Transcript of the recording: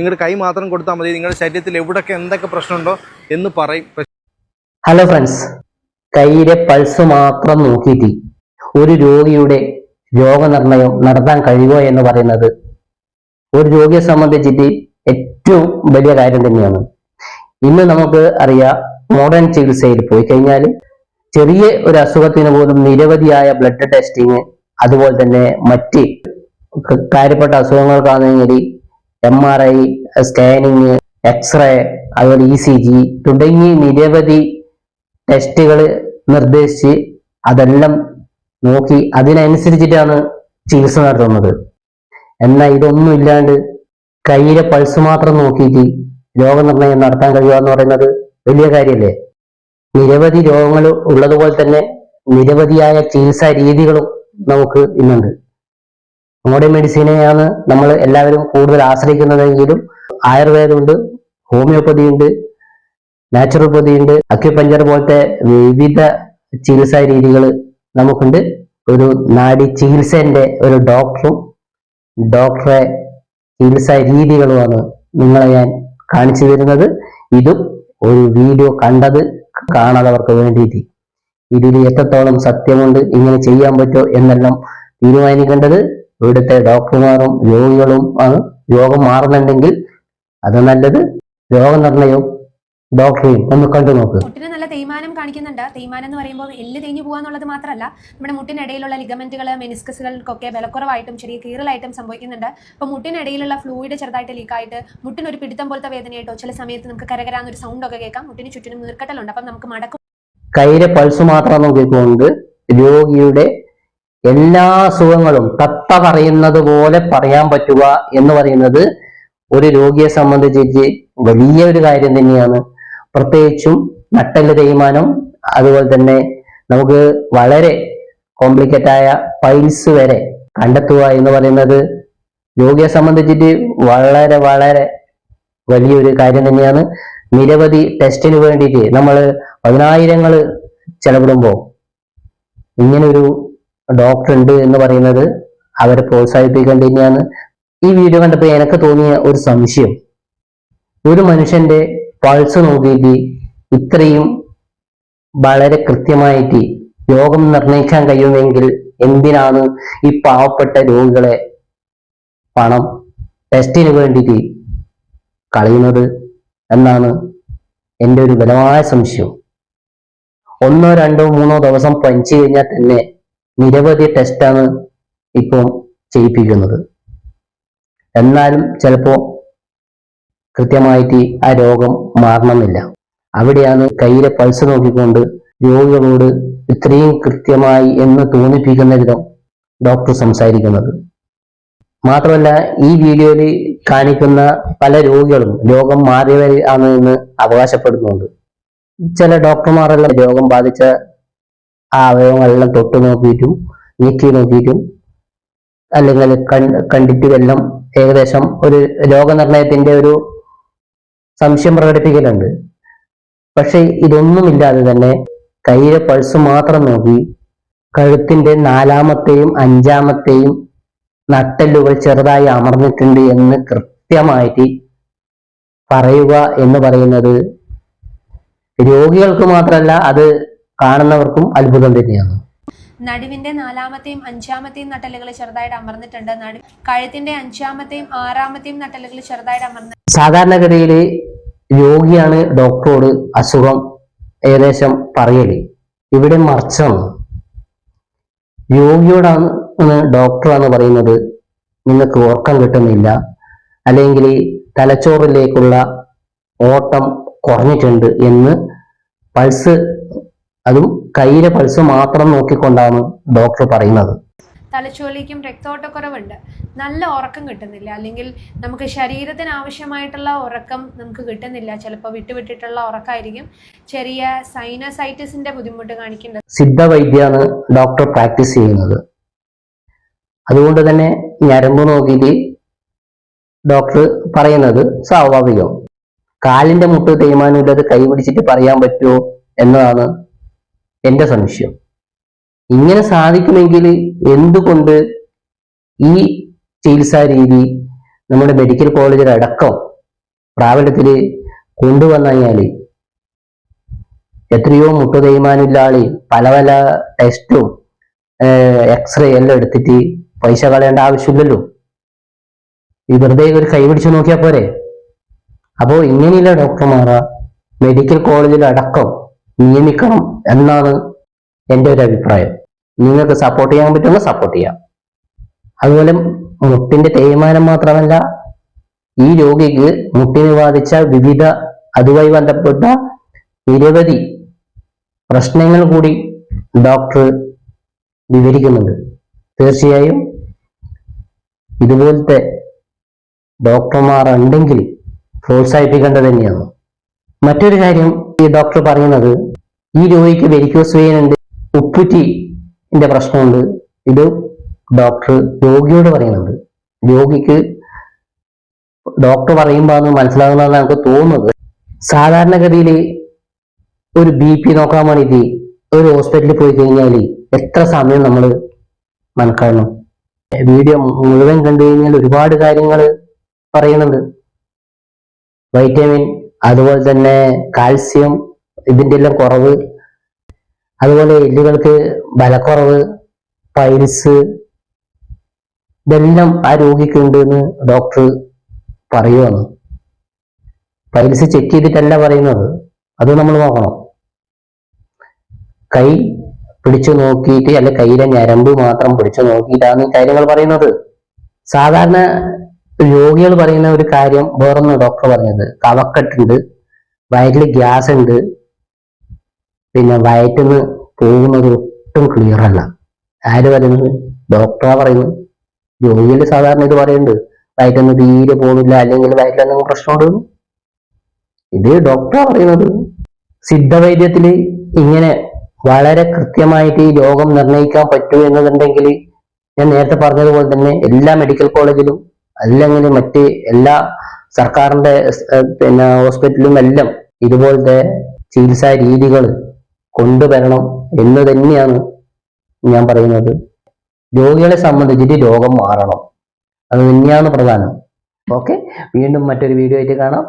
നിങ്ങളുടെ കൈ മാത്രം കൊടുത്താൽ മതി. നിങ്ങളുടെ ശരീരത്തിൽ എവിടെയൊക്കെ എന്തൊക്കെ പ്രശ്നമുണ്ടോ എന്ന് പറയും. ഹലോ ഫ്രണ്ട്സ് കൈയിലെ പൾസ് മാത്രം നോക്കിയിട്ട് ഒരു രോഗിയുടെ രോഗനിർണയം നടത്താൻ കഴിയുമോ എന്ന് പറയുന്നത് ഒരു രോഗിയെ സംബന്ധിച്ചിട്ട് ഏറ്റവും വലിയ കാര്യം തന്നെയാണ്. ഇന്ന് നമുക്ക് അറിയാം മോഡേൺ ചികിത്സയിൽ പോയി കഴിഞ്ഞാൽ ചെറിയ ഒരു അസുഖത്തിന് പോലും നിരവധിയായ ബ്ലഡ് ടെസ്റ്റിങ് അതുപോലെ തന്നെ മറ്റ് കാര്യപ്പെട്ട അസുഖങ്ങൾക്കാണെങ്കിൽ M R I scanning x-ray അതുപോലെ ഇ സി ജി തുടങ്ങി നിരവധി ടെസ്റ്റുകൾ നിർദ്ദേശിച്ച് അതെല്ലാം നോക്കി അതിനനുസരിച്ചിട്ടാണ് ചികിത്സ നടത്തുന്നത്. എന്നാൽ ഇതൊന്നും ഇല്ലാണ്ട് കയ്യിലെ പൾസ് മാത്രം നോക്കിയിട്ട് രോഗനിർണയം നടത്താൻ കഴിയുക എന്ന് പറയുന്നത് വലിയ കാര്യമല്ലേ? നിരവധി രോഗങ്ങൾ ഉള്ളതുപോലെ തന്നെ നിരവധിയായ ചികിത്സാ രീതികളും നമുക്ക് ഇന്നുണ്ട്. മോഡേൺ മെഡിസിനെയാണ് നമ്മൾ എല്ലാവരും കൂടുതൽ ആശ്രയിക്കുന്നതെങ്കിലും ആയുർവേദമുണ്ട് ഹോമിയോപ്പതി ഉണ്ട് നാച്ചുറോപ്പതി ഉണ്ട് അക്യുപഞ്ചർ പോലത്തെ വിവിധ ചികിത്സാ രീതികൾ നമുക്കുണ്ട്. ഒരു നാടി ചികിത്സന്റെ ഒരു ഡോക്ടറും ഡോക്ടറെ ചികിത്സാ രീതികളുമാണ് നിങ്ങളെ ഞാൻ കാണിച്ചു തരുന്നത്. ഇതും ഒരു വീഡിയോ കണ്ടത് കാണാത്തവർക്ക് വേണ്ടിയിട്ട്. ഇതിൽ എത്രത്തോളം സത്യമുണ്ട് ഇങ്ങനെ ചെയ്യാൻ പറ്റുമോ എന്നെല്ലാം തീരുമാനിക്കേണ്ടത് ഇവിടുത്തെ ഡോക്ടർമാരും രോഗികളും ആണ് രോഗം മാറുന്നുണ്ടെങ്കിൽ അത് നല്ലത് രോഗനിർണയവും ഡോക്ടറെയും ഒന്ന് കണ്ടു നോക്ക്. മുട്ടിന് നല്ല തേയ്മാനം കാണിക്കുന്നുണ്ട്. തേയ്മാനം എന്ന് പറയുമ്പോൾ എല്ല് തേഞ്ഞു പോകാന്നുള്ളത് മാത്രമല്ല നമ്മുടെ മുട്ടിനിടയിലുള്ള ലിഗമെന്റുകൾ മെനിസ്കസുകൾക്കൊക്കെ വിലക്കുറവായിട്ടും ചെറിയ കീറലായിട്ടും സംഭവിക്കുന്നുണ്ട്. അപ്പോൾ മുട്ടിനിടയിലുള്ള ഫ്ലൂയിഡ് ചെറുതായിട്ട് ലീക്കായിട്ട് മുട്ടിനൊരു പിടുത്തം പോലത്തെ വേദനയായിട്ടോ ചില സമയത്ത് നമുക്ക് കരകരാന്നൊരു സൗണ്ട് ഒക്കെ കേൾക്കാം. മുട്ടിന് ചുറ്റിനും നീർക്കട്ടലുണ്ട്. അപ്പം നമുക്ക് മടക്കും കയ്യിലെ പൾസ് മാത്രം നോക്കിക്കൊണ്ട് രോഗിയുടെ എല്ലാ അസുഖങ്ങളും തത്ത പറയുന്നത് പോലെ പറയാൻ പറ്റുക എന്ന് പറയുന്നത് ഒരു രോഗിയെ സംബന്ധിച്ച് വലിയ ഒരു കാര്യം തന്നെയാണ്. പ്രത്യേകിച്ചും നട്ടൽ തേയ്മാനം അതുപോലെ തന്നെ നമുക്ക് വളരെ കോംപ്ലിക്കേറ്റ് ആയ പൈൽസ് വരെ കണ്ടെത്തുക എന്ന് പറയുന്നത് രോഗിയെ സംബന്ധിച്ചിട്ട് വളരെ വളരെ വലിയൊരു കാര്യം തന്നെയാണ്. നിരവധി ടെസ്റ്റിന് വേണ്ടിയിട്ട് നമ്മൾ പതിനായിരങ്ങൾ ചെലവിടുമ്പോൾ ഇങ്ങനൊരു ഡോക്ടർ ഉണ്ട് എന്ന് പറയുന്നത് അവരെ പ്രോത്സാഹിപ്പിക്കേണ്ടി തന്നെയാണ് ഈ വീഡിയോ കണ്ടപ്പോൾ എനിക്ക് തോന്നിയ ഒരു സംശയം. ഒരു മനുഷ്യന്റെ പൾസ് നോക്കിയിട്ട് ഇത്രയും വളരെ കൃത്യമായിട്ട് രോഗം നിർണയിക്കാൻ കഴിയുമെങ്കിൽ എന്തിനാണ് ഈ പാവപ്പെട്ട രോഗികളെ പണം ടെസ്റ്റിന് വേണ്ടിയിട്ട് കളയുന്നത് എന്നാണ് എന്റെ ഒരു ബലമായ സംശയം. ഒന്നോ രണ്ടോ മൂന്നോ ദിവസം പഞ്ച് കഴിഞ്ഞാൽ തന്നെ നിരവധി ടെസ്റ്റാണ് ഇപ്പോൾ ചെയ്യിപ്പിക്കുന്നത്. എന്നാലും ചിലപ്പോൾ കൃത്യമായിട്ട് ആ രോഗം മാറണമെന്നില്ല. അവിടെയാണ് കയ്യിലെ പൾസ് നോക്കിക്കൊണ്ട് രോഗികളോട് ഇത്രയും കൃത്യമായി എന്ന് തോന്നിപ്പിക്കുന്ന വിധം ഡോക്ടർ സംസാരിക്കുന്നത്. മാത്രമല്ല ഈ വീഡിയോയിൽ കാണിക്കുന്ന പല രോഗികളും രോഗം മാറിയവരാണ് എന്ന് അവകാശപ്പെടുന്നുണ്ട്. ചില ഡോക്ടർമാരെല്ലാം രോഗം ബാധിച്ച ആ അവയവങ്ങളെല്ലാം തൊട്ട് നോക്കിയിട്ടും നീക്കി നോക്കിയിട്ടും അല്ലെങ്കിൽ കണ്ട് കണ്ടിട്ടും എല്ലാം ഏകദേശം ഒരു രോഗനിർണയത്തിന്റെ ഒരു സംശയം പ്രകടിപ്പിക്കലുണ്ട്. പക്ഷെ ഇതൊന്നുമില്ലാതെ തന്നെ കയ്യിലെ പൾസ് മാത്രം നോക്കി കഴുത്തിന്റെ നാലാമത്തെയും അഞ്ചാമത്തെയും നട്ടെല്ലുകൾ ചെറുതായി അമർന്നിട്ടുണ്ട് എന്ന് കൃത്യമായിട്ട് പറയുക എന്ന് പറയുന്നത് രോഗികൾക്ക് മാത്രമല്ല അത് കാണുന്നവർക്കും അത്ഭുതം തന്നെയാണ്. നടുവിന്റെ നാലാമത്തെയും അഞ്ചാമത്തെയും നട്ടലുകൾ ചെറുതായിട്ട് അമർന്നിട്ടുണ്ട്. നടു കഴുത്തിന്റെ അഞ്ചാമത്തെയും ആറാമത്തെയും നട്ടലുകൾ ചെറുതായിട്ട് അമർന്ന് സാധാരണഗതിയിൽ രോഗിയാണ് ഡോക്ടറോട് അസുഖം ഏകദേശം പറയൽ. ഇവിടെ മറിച്ചാണ് രോഗിയോടാണ് ഡോക്ടറാണ് പറയുന്നത് നിങ്ങൾക്ക് ഉറക്കം കിട്ടുന്നില്ല. അല്ലെങ്കിൽ തലച്ചോറിലേക്കുള്ള ഓട്ടം കുറഞ്ഞിട്ടുണ്ട് എന്ന് പൾസ് അതും കയ്യിലെ പൾസ് മാത്രം നോക്കിക്കൊണ്ടാണ് ഡോക്ടർ പറയുന്നത്. തലച്ചോറിലേക്കും രക്തോട്ടക്കുറവുണ്ട്. നല്ല ഉറക്കം കിട്ടുന്നില്ല. അല്ലെങ്കിൽ നമുക്ക് ശരീരത്തിന് ആവശ്യമായിട്ടുള്ള ഉറക്കം നമുക്ക് കിട്ടുന്നില്ല. ചിലപ്പോൾ വിട്ടുവിട്ടിട്ടുള്ള ഉറക്കമായിരിക്കും ചെറിയ സൈനസൈറ്റിസിന്റെ ബുദ്ധിമുട്ട് കാണിക്കേണ്ടത് സിദ്ധ വൈദ്യാണ് ഡോക്ടർ പ്രാക്ടീസ് ചെയ്യുന്നത്. അതുകൊണ്ട് തന്നെ ഞരമ്പ് നോക്കിയിട്ട് ഡോക്ടർ പറയുന്നത് സ്വാഭാവികം. കാലിന്റെ മുട്ട് തേയ്മാനമില്ലത് കൈ പിടിച്ചിട്ട് പറയാൻ പറ്റുമോ എന്നതാണ് എന്റെ സംശയം. ഇങ്ങനെ സാധിക്കുമെങ്കിൽ എന്തുകൊണ്ട് ഈ ചികിത്സാ രീതി നമ്മുടെ മെഡിക്കൽ കോളേജിലടക്കം പ്രാബല്യത്തിൽ കൊണ്ടുവന്നു കഴിഞ്ഞാൽ എത്രയോ മുട്ടു തേയ്മാനില്ലാളി പല പല ടെസ്റ്റും എക്സ്റേ എല്ലാം എടുത്തിട്ട് പൈസ കളയേണ്ട ആവശ്യമില്ലല്ലോ. ഈ വെറുതെ ഒരു കൈ പിടിച്ച് നോക്കിയാൽ പോരെ. അപ്പോ ഇങ്ങനെയുള്ള ഡോക്ടർമാരാ മെഡിക്കൽ കോളേജിൽ അടക്കം നിയമിക്കണം എന്നാണ് എന്റെ ഒരു അഭിപ്രായം. നിങ്ങൾക്ക് സപ്പോർട്ട് ചെയ്യാൻ പറ്റുമ്പോൾ സപ്പോർട്ട് ചെയ്യാം. അതുപോലെ മുട്ടിന്റെ തേയ്മാനം മാത്രമല്ല ഈ രോഗിക്ക് മുട്ടിനെ ബാധിച്ച വിവിധ അതുമായി ബന്ധപ്പെട്ട നിരവധി പ്രശ്നങ്ങൾ കൂടി ഡോക്ടർ വിവരിക്കുന്നുണ്ട്. തീർച്ചയായും ഇതുപോലത്തെ ഡോക്ടർമാർ ഉണ്ടെങ്കിൽ പ്രോത്സാഹിപ്പിക്കേണ്ടത് തന്നെയാണ്. മറ്റൊരു കാര്യം ഈ ഡോക്ടർ പറയുന്നത് ഈ രോഗിക്ക് വെരിക്കോസ് വെയിൻ ഉണ്ട് ഉപ്പുറ്റിന്റെ പ്രശ്നമുണ്ട്. ഇത് ഡോക്ടർ രോഗിയോട് പറയുന്നുണ്ട്. രോഗിക്ക് ഡോക്ടർ പറയുമ്പോൾ അത് മനസ്സിലാകുന്നതാണ് നമുക്ക് തോന്നുന്നത്. സാധാരണഗതിയിൽ ഒരു ബി പി നോക്കാൻ വേണ്ടിയിട്ട് ഒരു ഹോസ്പിറ്റലിൽ പോയി കഴിഞ്ഞാൽ എത്ര സമയം നമ്മൾ മനക്കാണണം വീഡിയോ മുഴുവൻ കണ്ടു കഴിഞ്ഞാൽ ഒരുപാട് കാര്യങ്ങൾ പറയുന്നുണ്ട്. വൈറ്റമിൻ അതുപോലെ തന്നെ കാൽസ്യം ഇതിന്റെ എല്ലാം കുറവ്. അതുപോലെ എല്ലുകൾക്ക് ബലക്കുറവ് പൈൽസ് ഇതെല്ലാം ആ രോഗിക്ക് ഉണ്ട് എന്ന് ഡോക്ടർ പറയുവാണ്. പൈൽസ് ചെക്ക് ചെയ്തിട്ടല്ല പറയുന്നത്. അത് നമ്മൾ നോക്കണം. കൈ പിടിച്ചു നോക്കിയിട്ട് അല്ലെ കയ്യിലെ ഞരമ്പ് മാത്രം പിടിച്ചു നോക്കിയിട്ടാണ് കാര്യങ്ങൾ പറയുന്നത്. സാധാരണ രോഗികൾ പറയുന്ന ഒരു കാര്യം വേറൊന്ന് ഡോക്ടർ പറഞ്ഞത്. കവക്കെട്ടുണ്ട് വയറ്റിൽ ഗ്യാസ് ഉണ്ട് പിന്നെ വയറ്റിൽ നിന്ന് പോകുന്നത് ഒട്ടും ക്ലിയർ അല്ല. ആര് പറയുന്നത്? ഡോക്ടറാ പറയുന്നത്. രോഗികൾ സാധാരണ ഇത് പറയുന്നുണ്ട്. വയറ്റിൽ നിന്ന് തീരെ പോകുന്നില്ല അല്ലെങ്കിൽ വയറ്റിൽ എന്തെങ്കിലും പ്രശ്നമുണ്ട് ഇത് ഡോക്ടറാ പറയുന്നത്. സിദ്ധവൈദ്യത്തിൽ ഇങ്ങനെ വളരെ കൃത്യമായിട്ട് ഈ രോഗം നിർണയിക്കാൻ പറ്റൂ എന്നുണ്ടെങ്കിൽ ഞാൻ നേരത്തെ പറഞ്ഞതുപോലെ തന്നെ എല്ലാ മെഡിക്കൽ കോളേജിലും അല്ലെങ്കിൽ മറ്റ് എല്ലാ സർക്കാരിന്റെ പിന്നെ ഹോസ്പിറ്റലും എല്ലാം ഇതുപോലത്തെ ചികിത്സാ രീതികൾ കൊണ്ടുവരണം എന്ന് തന്നെയാണ് ഞാൻ പറയുന്നത്. രോഗികളെ സംബന്ധിച്ചിട്ട് രോഗം മാറണം. അത് തന്നെയാണ് പ്രധാനം. ഓക്കെ? വീണ്ടും മറ്റൊരു വീഡിയോ ആയിട്ട് കാണാം.